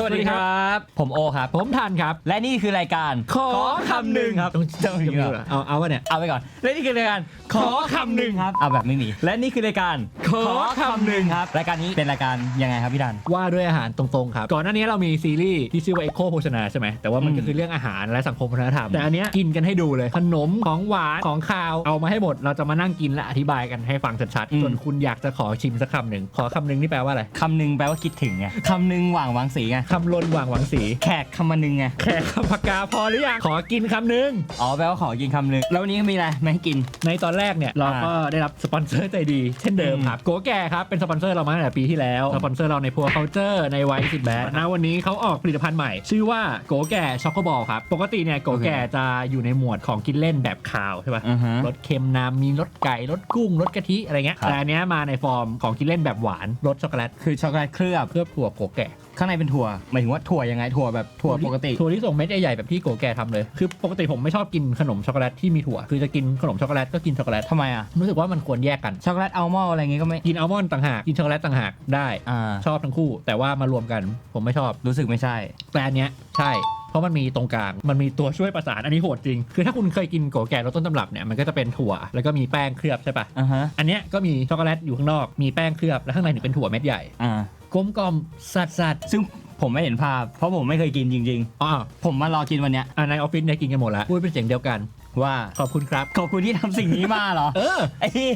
สวัสดีครับ ผมโอครับ ผมทันครับ และนี่คือรายการขอคำหนึ่งครับต้องต้องมีจะมีเหรอเอาเอาวะเนี่ย เอาไปก่อน และนี่คือรายการขอคำหนึ่งครับ เอาแบบไม่มี และนี่คือรายการขอคำหนึ่งครับ รายการนี้เป็นรายการยังไงครับพี่ดัน ว่าด้วยอาหารตรงๆครับ ก่อนหน้านี้เรามีซีรีส์ที่ชื่อว่า Echo โภชนาใช่ไหมแต่ว่ามันก็อืมคือเรื่องอาหารและสังคมวัฒนธรรม แต่อันเนี้ยกินกันให้ดูเลย ขนมของหวานของคาวเอามาให้หมด เราจะมานั่งกินและอธิบายกันให้ฟังชัดๆจนคุณอยากจะขอชิมสักคำหนึ่งขอคำหนึ่งนี่แปลว่าอะไรคำหนึ่งแปลว่าคิดถึงไงคำหนึ่งหว่างหวังสีไงคำลนหว่างหวังสี แขกคำมันหนึ่งไง แขกคำปากกาพอหรือยังขอกินคำหนึ่งอ๋อแปลว่าขอกินคำหนึ่งแล้ววันนี้มีอะไรมาให้กิน ในตอนแรกเนี่ยเราก็ได้รับสปอนเซอร์ใจดี เช่นเดิมอืมครับโกแก่ครับ เป็นสปอนเซอร์เรามาตั้งแต่ปีที่แล้ว สปอนเซอร์เราในพัวเคาเจอร์ในไวท์สิบแบนะวันนี้เขาออกผลิตภัณฑ์ใหม่ ชื่อว่าโกแก่ช็อกโกบอลครับ ปกติเนี่ยโกแก่จะอยู่ในหมวดของกินเล่นแบบคาวใช่ป่ะอือฮะรสเค็มน้ำมีรสไก่รสกุ้งรสกะทิอะไรเงี้ยครับ แต่อันเนี้ยมาในฟอร์มของกินเล่นแบบหวานรสช็อกโกแลตคือช็อกโกแลตเคลือบเคลือบถั่วโกแก่ ข้างในเป็นถั่วหมายถึงว่าถั่วยังไงถั่วแบบถั่วปกติ ถั่วที่ส่งเม็ดใหญ่ๆแบบที่โกแก่ทำเลย คือปกติผมไม่ชอบกินขนมช็อกโกแลตที่มีถั่ว คือจะกินขนมช็อกโกแลตก็กินช็อกโกแลตทำไมอะ รู้สึกว่ามันควรแยกกัน ช็อกโกแลตอัลมอนด์อะไรเงี้ยก็ไม่กินอัลมอนด์ต่างหาก กินช็อกโกแลตต่างหากได้ อ่าชอบทั้งคู่ แต่ว่ามารวมกันผมไม่ชอบ รู้สึกไม่ใช่ แต่อันเนี้ยใช่ เพราะมันมีตรงกลาง มันมีตัวช่วยประสาน อันนี้โหดจริง คือถ้าคุณเคยกินโกแก่รสต้นตำรับเนี่ย มันก็จะเป็นถั่ว แล้วก็มีแป้งเคลือบใช่ปะอ่าฮะ อันเนี้ยก็มีช็อกโกแลตอยู่ข้างนอก มีแป้งเคลือบ แล้วข้างในถึงเป็นถั่วเม็ดใหญ่ อ่า กลมกล่อมสัดสัดซึ่งผมไม่เห็นภาพ เพราะผมไม่เคยกินจริงอ๋อๆผมมารอกินวันเนี้ยอ่าในออฟฟิศเนี่ยกินกันหมดแล้วพูดเป็นเสียงเดียวกัน ว่าขอบคุณครับ ขอบคุณที่ทำสิ่งนี้มาเหรอ เออไอ้เหี้ย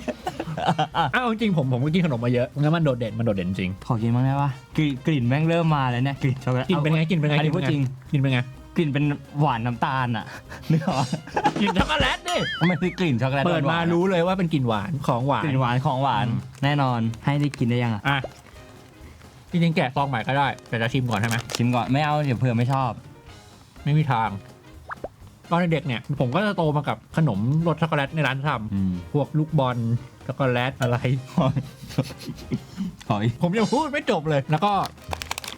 อะอ้าวจริงๆผมผมก็กินขนมมาเยอะงั้นมันโดดเด่นมันโดดเด่นจริงขอกินบ้างได้ปะกลิ่นกลิ่นแม่งเริ่มมาแล้วเนี่ยกลิ่นช็อกโกแลตกินเป็นไงกินเป็นไงอันนี้พูดจริง กินเป็นไงกลิ่นเป็นหวานน้ำตาลอะนึกออกปะกินช็อกโกแลตดิมันคือกลิ่นช็อกโกแลตเปิดมาหวนๆอะรู้เลยว่าเป็นกลิ่นหวานของหวาน กลิ่นหวานของหวานอืมแน่นอนให้ได้กินได้ยังอะ อะ จริงๆแกะซองใหม่ก็ได้ แต่จะชิมก่อนใช่ไหมชิมก่อนไม่เอาเดี๋ยวเผื่อไม่ชอบ ไม่มีทาง ตอนเด็กๆเนี่ย ผมก็จะโตมากับขนมรสช็อกโกแลตในร้านทอืมำพวกลูกบอลช็อกโกแลตอะไรหอยผมยังพูดไม่จบเลย แล้วก็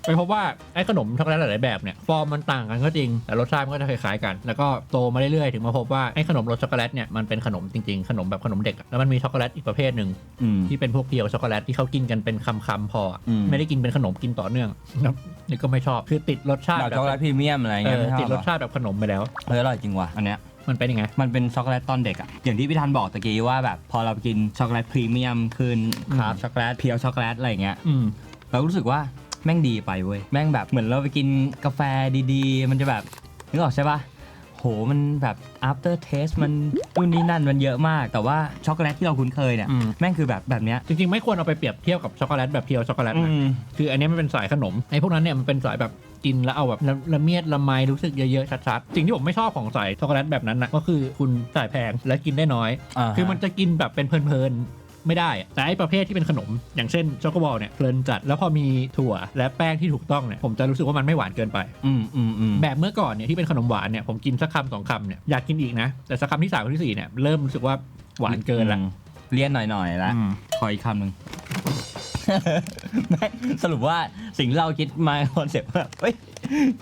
ไปพบว่าไอ้ขนมช็อกโกแลตหลายๆแบบเนี่ยฟอร์มมันต่างกันก็จริง แต่รสชาติมันก็จะคล้ายๆกัน แล้วก็โตมาเรื่อยๆถึงมาพบว่าไอ้ขนมรสช็อกโกแลตเนี่ยมันเป็นขนมจริงๆ ขนมแบบขนมเด็กอะแล้วมันมีช็อกโกแลตอีกประเภทหนึ่งอืม ที่เป็นพวกเพียวช็อกโกแลตที่เขากินกันเป็นคำๆพออะอืม ไม่ได้กินเป็นขนมกินต่อเนื่องนะนี่ก็ไม่ชอบคือติดรสชาติแบบช็อกโกแลตพรีเมียมอะไรเอเงี้ยอไม่ชติดรสชาติแบบขนมไปแล้วเฮ้ยอร่อยจริงว่ะอันเนี้ย มันเป็นยังไง มันเป็นช็อกโกแลตตอนเด็กอะอย่างที่พี่ธันบอกตะกี้ว่าแบบพอเรากินช็อกโกแลตพรีเมียมขึ้นอืม ครับช็อกโกแลตเพียวช็อกโกแลตอะไรเงี้ย อืม เรารู้สึกว่า แม่งดีไปเว้ยแม่งแบบเหมือนเราไปกินกาแฟดีๆ มันจะแบบนึกออกใช่ปะโหมันแบบ after taste มันนู่นนี่นั่นมันเยอะมาก แต่ว่าช็อกโกแลตที่เราคุ้นเคยเนี่ย อืม แม่งคือแบบแบบเนี้ย จริงๆ ไม่ควรเอาไปเปรียบเทียบกับช็อกโกแลตแบบเพียวช็อกโกแลตอืนะมคืออันนี้มันเป็นสายขนมไอ้พวกนั้นเนี่ยมันเป็นสายแบบกินแล้วเอาแบบละละเมียดละไมรู้สึกเยอะๆชัดๆสิ่งที่ผมไม่ชอบของสายช็อกโกแลตแบบนั้นนะก็คือคุณจ่ายแพงและกินได้น้อย อ่าฮะ คือมันจะกินแบบเป็นเพลินๆ ไม่ได้อะแต่ไอ้ประเภทที่เป็นขนม อย่างเช่นช็อกโกบอลเนี่ยเพลินจัดแล้วพอมีถั่วและแป้งที่ถูกต้องเนี่ยผมจะรู้สึกว่ามันไม่หวานเกินไป อืมอืมอืมแบบเมื่อก่อนเนี่ยที่เป็นขนมหวานเนี่ยผมกินสักคำสองคำเนี่ยอยากกินอีกนะแต่สักคำที่สามคำที่สี่เนี่ยเริ่มรู้สึกว่าหวานเกินละอืมเลี่ยนหน่อยๆแล้วอืม ขออีกคำหนึ่ง ไม่สรุปว่าสิ่งที่เราคิดมาคอนเซ็ปต์ว่าเฮ้ย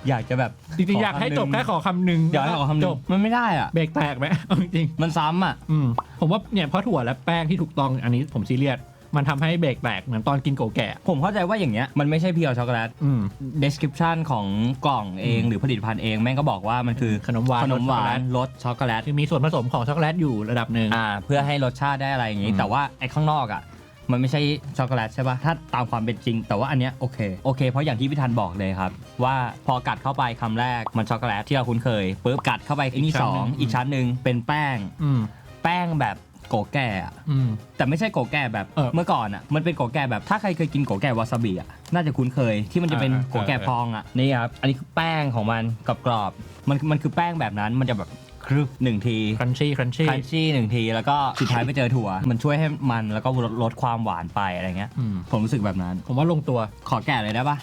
อยากจะแบบ จริงๆอยากให้จบแค่ขอคำหนึ่งอยากให้ขอคำหนึ่จงบมันไม่ได้อะ เบรกแตกไหมเอาจริงมันซ้ำอะ ๆอืมผมว่าเนี่ยเพราะถั่วและแป้งที่ถูกต้องอันนี้ผมซีเรียสมันทำให้เบรกแตกเหมือนตอนกินโกแก่ผมเข้าใจว่าอย่างเงี้ยมันไม่ใช่เพียวช็อกโกแลต อืม description ของกล่องเองอืมหรือผลิตภัณฑ์เองแม่งก็บอกว่ามันคือขนมหวานขนมหวารสช็อกโกแลนตรสช็อกโกแลต คือมีส่วนผสมของช็อกโกแลตอยู่ระดับหนึ่ง อ่าเพื่อให้รสชาติได้อะไรอย่างงี้ อืม แต่ว่าไอ้ข้างนอกอะ มันไม่ใช่ช็อกโกแลตใช่ป่ะถ้าตามความเป็นจริง แต่ว่าอันเนี้ยโอเคโอเคเพราะอย่างที่พี่ธันบอกเลยครับ ว่าพอกัดเข้าไปคำแรกมันช็อกโกแลตที่เราคุ้นเคยปุ๊บกัดเข้าไปอันนี้สองอีกชั้นหนึ่งเป็นแป้ง อืมแป้งแบบโกแก่อะอืม แต่ไม่ใช่โกแก่แบบเออเมื่อก่อนอะมันเป็นโกแก่แบบถ้าใครเคยกินโกแก่วาซาบิอะน่าจะคุ้นเคยที่มันจะเป็นอ่าโกแก่พองอะนี่ครับอันนี้คือแป้งของมันกรอบๆมันมันคือแป้งแบบนั้นมันจะแบบ ครึบหนึ่งทีครันชี่ครันชี่ คันชี่หนึ่งที แล้วก็สุดท้ายไปเจอถั่ว มันช่วยให้มันแล้วก็ลดลดความหวานไปอะไรเงี้ย อืม ผมรู้สึกแบบนั้น ผมว่าลงตัว ขอแก่เลยได้ปะ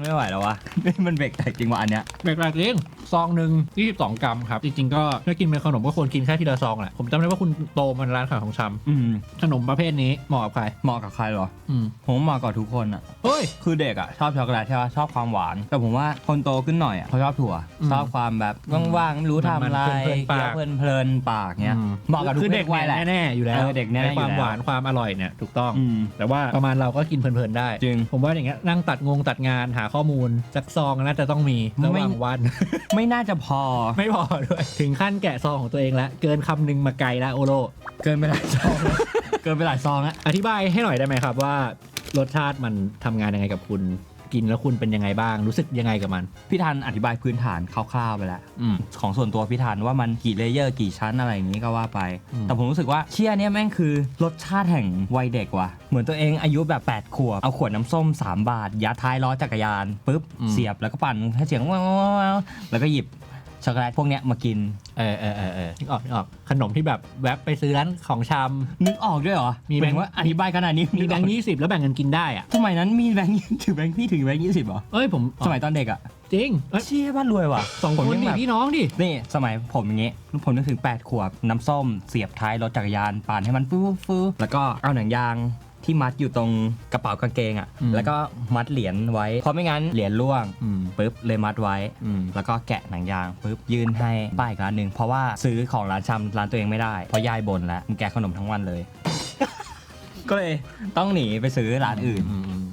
ไม่ไหวแล้ววะ นี่มันเบรกแตกจริงว่ะอันเนี้ยแปลกๆจริงซองหนึ่ง22 กรัมครับ จริง ๆ ก็ถ้ากินเป็นขนมก็ควรกินแค่ทีละซองแหละ ผมจำได้ว่าคุณโตมันร้านขายของชอืมำขนมประเภทนี้เหมาะกับใคร เหมาะกับใครเหรอ อืมผมว่าเหมาะกับทุกคนอะเฮ้ย คือเด็กอะชอบช็อกโกแลตใช่ปะชอบความหวาน แต่ผมว่าคนโตขึ้นหน่อยอะเขาชอบถั่ว อืมชอบความแบบว่างๆไม่รู้ทำอะไรมันเพลินๆปากเคี้ยวเพลินๆปากเงี้ย อืเหมาะกับทุกคือเพเด็ศกวัยแหละ แน่ๆอยู่แล้วเออเด็กแน่ๆในความอยู่แล้วหวานความอร่อยเนี่ยถูกต้อง อืม แต่ว่าประมาณเราก็กินเพลินๆได้ จริง ผมว่าอย่างเงี้ยนั่งตัดงงตัดงานหาข้อมูลสักซองน่าจะต้องมีระหว่างวัน ไม่น่าจะพอ ไม่พอด้วย ถึงขั้นแกะซองของตัวเองแล้วเกินคำหนึ่งมาไกลแล้วโอโลเกินไปหลายซอง เกินไปหลายซองอะอธิบายให้หน่อยได้ไหมครับว่ารสชาติมันทำงานยังไงกับคุณ กินแล้วคุณเป็นยังไงบ้างรู้สึกยังไงกับมัน พี่ทันอธิบายพื้นฐานคร่าวๆไปแล้วอืม ของส่วนตัวพี่ทันว่ามันกี่เลเยอร์กี่ชั้นอะไรอย่างนี้ก็ว่าไป อืม แต่ผมรู้สึกว่าเชี่ยเนี่ยแม่งคือรสชาติแห่งวัยเด็กว่ะ เหมือนตัวเองอายุแบบ 8 ขวบ เอาขวดน้ำส้ม 3 บาท ยัดท้ายล้อจักรยานปุ๊บ เสียบแล้วก็ปั่นให้เสียงว้าวๆๆแล้วก็หยิบ ช็อกโกแลตพวกเนี้ยมากิน เออเออเออเออนึกออกนึกออกขนมที่แบบแวบไปซื้อร้านของชำ นึกออกด้วยเหรอมีแบงค์ หายถึว่าอธิบายขนาดนี้มีแบงค์ยี่สิบแล้วแบ่งกันกินได้อะสมัยนั้นมีแบงค์ ถือแบงค์พี่ถือแบงค์ยี่สิบเหรอ เอ้ยผมสมัยตอนเด็กอะจริงเอ้ยเชี่ยบ้านรวยว่ะสองผมคนยังดิแบบพี่น้องดิ นี่สมัยผมอย่างงี้ผมนึกถึง 8 ขวบน้ำส้มเสียบท้ายรถจักรยานปั่นให้มันฟูฟูแล้วก็เอาหนังยาง ที่มัดอยู่ตรงกระเป๋ากางเกงอะ่ะ อืม แล้วก็มัดเหรียญไว้ เพราะไม่งั้นเหรียญร่วงอืมปุ๊บเลยมัดไว้ อืม แล้วก็แกะหนังยางปุ๊บยื่นให้ป้าอีกร้านหนึ่งเพราะว่าซื้อของร้านชำร้านตัวเองไม่ได้เพราะยายบ่นแล้วมึงแกะขนมทั้งวันเลย ก็เลยต้องหนีไปซื้อร้านอื่น อืมอืม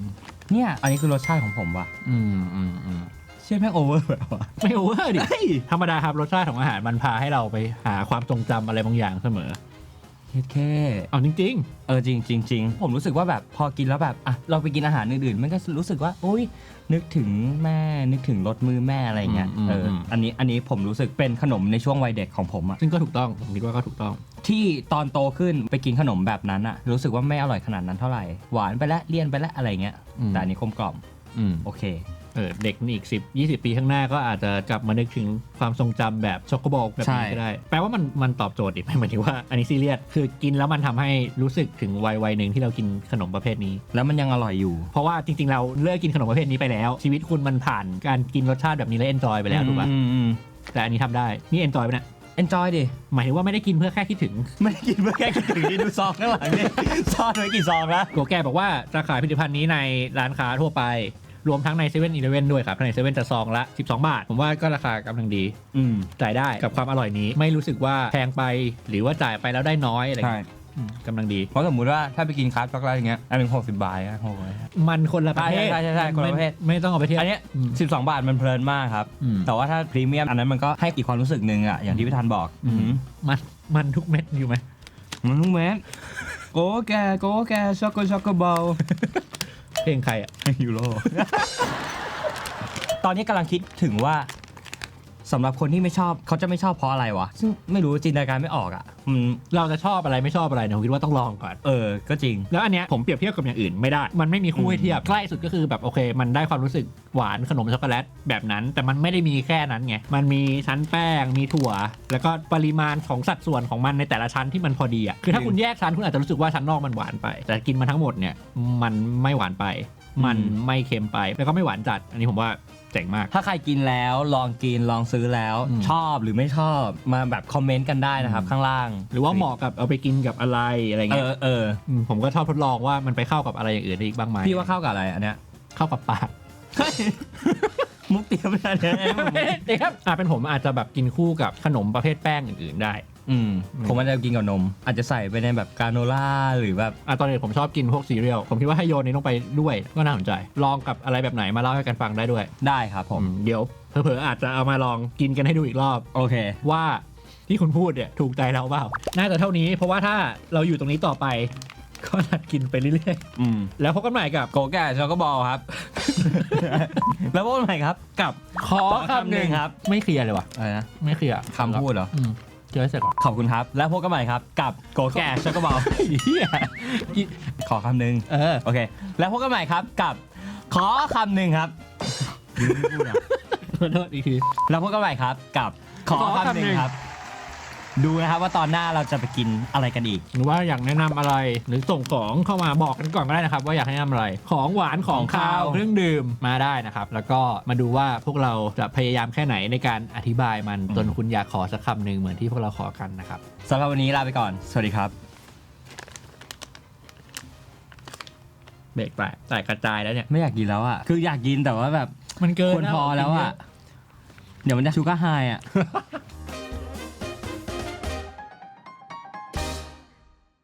เนี่ยอันนี้คือรสชาติของผมว่ะอืมอืมอืมเชื่อแม่งโอเวอร์แบบว่ะไม่โอเวอร์ดิ เฮ้ยธรรมดาครับรสชาติของอาหารมันพาให้เราไปหาความทรงจำอะไรบางอย่างเสมอ แค่เอาจริงเออจริงจริงจริงผมรู้สึกว่าแบบพอกินแล้วแบบอะเราไปกินอาหารอื่นๆมันก็รู้สึกว่าโอ้ยนึกถึงแม่นึกถึงรสมือแม่อะไรอย่างเงี้ยอืมอืมเอออม อันนี้อันนี้ผมรู้สึกเป็นขนมในช่วงวัยเด็กของผมอะๆซึ่งก็ถูกต้องผมคิดว่าก็ถูกต้อง ที่ตอนโตขึ้นไปกินขนมแบบนั้นอะรู้สึกว่าไม่อร่อยขนาดนั้นเท่าไหร่หวานไปแล้วเลี่ยนไปแล้วอะไรเงี้ยอืม แต่อันนี้กลมกล่อมอืม โอเค เออเด็กนี่อีก10 20ปีข้างหน้าก็อาจจะกลับมานึกถึงความทรงจำแบบช็อกโกบอลแบบนี้ใช่ก็ได้ แปลว่ามันมันตอบโจทย์ดิหมายถึงว่าอันนี้ซีเรียสคือกินแล้วมันทำให้รู้สึกถึงวัยวัยหนึ่งที่เรากินขนมประเภทนี้ แล้วมันยังอร่อยอยู่ เพราะว่าจริง ๆ เราเลิกกินขนมประเภทนี้ไปแล้ว ชีวิตคุณมันผ่านการกินรสชาติแบบนี้แล้วเอนจอยไปแล้วถูกป่ะอืมอืมแต่อันนี้ทำได้นี่เอนจอยไปเนี่ย enjoy ดิ หมายถึงว่าไม่ได้กินเพื่อแค่คิดถึง ไม่ได้กินเพื่อแค่คิดถึงที่ดูซองข้างหลังนี่ซ่อนไว้กี่ซองแล้วโกแกบอกว่าจะขายผลิตภัณฑ์นี้ในร้านค้าทั่วไป รวมทั้งในเซเว่นอีเลเว่นด้วยครับในเซเว่นจะซองละ 12 บาท ผมว่าก็ราคากำลังดี อืมจ่ายได้กับความอร่อยนี้ ไม่รู้สึกว่าแพงไปหรือว่าจ่ายไปแล้วได้น้อยอะไรใช่เงี้ยอืมกำลังดี เพราะสมมุติว่าถ้าไปกินคาร์บช็อกโกแลตอย่างเงี้ยอันหนึ่งหกสิบบาทอะโอ้ย มันคนละประเภทใช่ใช่ใช่คนละประเภท ไม่ไม่ต้องเอาไปเทียบอันเนี้ยอืม12บาทมันเพลินมากครับ อืม แต่ว่าถ้าพรีเมียมอันนั้นมันก็ให้อีกความรู้สึกหนึ่งอะอย่างที่พี่ธันบอกอืมมันมันทุกเม็ดอยู่ไหม มันทุกเม็ดโกแกโกแกช็อกโกช็อกโกบอล เพลงใครอะ ยูโร ตอนนี้กำลังคิดถึงว่า สำหรับคนที่ไม่ชอบเขาจะไม่ชอบเพราะอะไรวะซึ่งไม่รู้จินตนาการไม่ออกอะมันเราจะชอบอะไรไม่ชอบอะไรเนี่ยผมคิดว่าต้องลองก่อน เออ ก็จริง แล้วอันเนี้ยผมเปรียบเทียบกับอย่างอื่นไม่ได้ มันไม่มีคู่ให้เทียบ ใกล้สุดก็คือแบบโอเค มันได้ความรู้สึกหวานขนมช็อกโกแลตแบบนั้น แต่มันไม่ได้มีแค่นั้นไง มันมีชั้นแป้ง มีถั่ว แล้วก็ปริมาณของสัดส่วนของมันในแต่ละชั้นที่มันพอดีอะ คือถ้าคุณแยกชั้นคุณอาจจะรู้สึกว่าชั้นนอกมันหวานไป แต่กินมาทั้งหมดเนี่ย มันไม่หวานไป มันอืมไม่เค็มไปแล้วก็ไม่หวานจัด อันนี้ผมว่าเจ๋งมาก ถ้าใครกินแล้วลองกินลองซื้อแล้ว อืม ชอบหรือไม่ชอบมาแบบคอมเมนต์กันได้นะครับอืมข้างล่างหรือว่าเหมาะกับเอาไปกินกับอะไรอะไรเอเงี้ยอเออมผมก็ชอบทดลองว่ามันไปเข้ากับอะไรอย่างอื่นได้อีกบ้างไหมพี่ว่าเข้ากับอะไรอันเนี้ยเข้ากับปาก มุกเตรียมอะไรเนี่ย เด็กครับอะเป็นผมอาจจะแบบกินคู่กับขนมประเภทแป้งอื่น ๆ ได้ อืมผมอาจจะกินกับนม อาจจะใส่ไปในแบบกราโนล่าหรือแบบอะตอนเด็กผมชอบกินพวกซีเรียลผมคิดว่าให้โยนนี้ลงไปด้วยก็น่าสนใจ ลองกับอะไรแบบไหนมาเล่าให้กันฟังได้ด้วยได้ครับผมอืมเดี๋ยวเผลอๆอาจจะเอามาลองกินกันให้ดูอีกรอบ โอเค ว่าที่คุณพูดเนี่ยถูกใจเราเปล่า น่าจะเท่านี้เพราะว่าถ้าเราอยู่ตรงนี้ต่อไป ก็จะกินไปเรื่อยอืมๆ แล้วพบกันใหม่กับ โกแก่ช็อกโกบอลครับ แล้วพบกันใหม่ครับ กับ ขอคำหนึ่งครับ ไม่เคลียร์เลยว่ะ อะไรนะ ไม่เคลียร์คำพูดเหรอ อืม เจอให้เสร็จก่อนขอบคุณครับ แล้วพบกันใหม่ครับ กับโกแก่ช็อกโกบอลเหี้ยขอคำหนึ่งเออ โอเค แล้วพบกันใหม่ครับกับขอคำหนึ่งครับ ขอโทษอีกทีแล้วพบกันใหม่ครับกับขอขอคำคำหหนึ่นึ่งงครับ ดูนะครับว่าตอนหน้าเราจะไปกินอะไรกันอีก หรือว่าอยากแนะนำอะไรหรือส่งของเข้ามาบอกกันก่อนก็ได้นะครับ ว่าอยากให้แนะนำอะไร ของหวานของคาวของคาว เครื่องดื่มมาได้นะครับ แล้วก็มาดูว่าพวกเราจะพยายามแค่ไหนในการอธิบายมันจนคุณอยากขอสักคำหนึ่งเหมือนที่พวกเราขอกันนะครับ สำหรับวันนี้ลาไปก่อน สวัสดีครับ เบรกไปแต่กระจายแล้วเนี่ยไม่อยากกินแล้วอะ คืออยากกินแต่ว่าแบบมันเกินควรพอแล้วอะ เดี๋ยวมันจะชูการ์ไฮอะ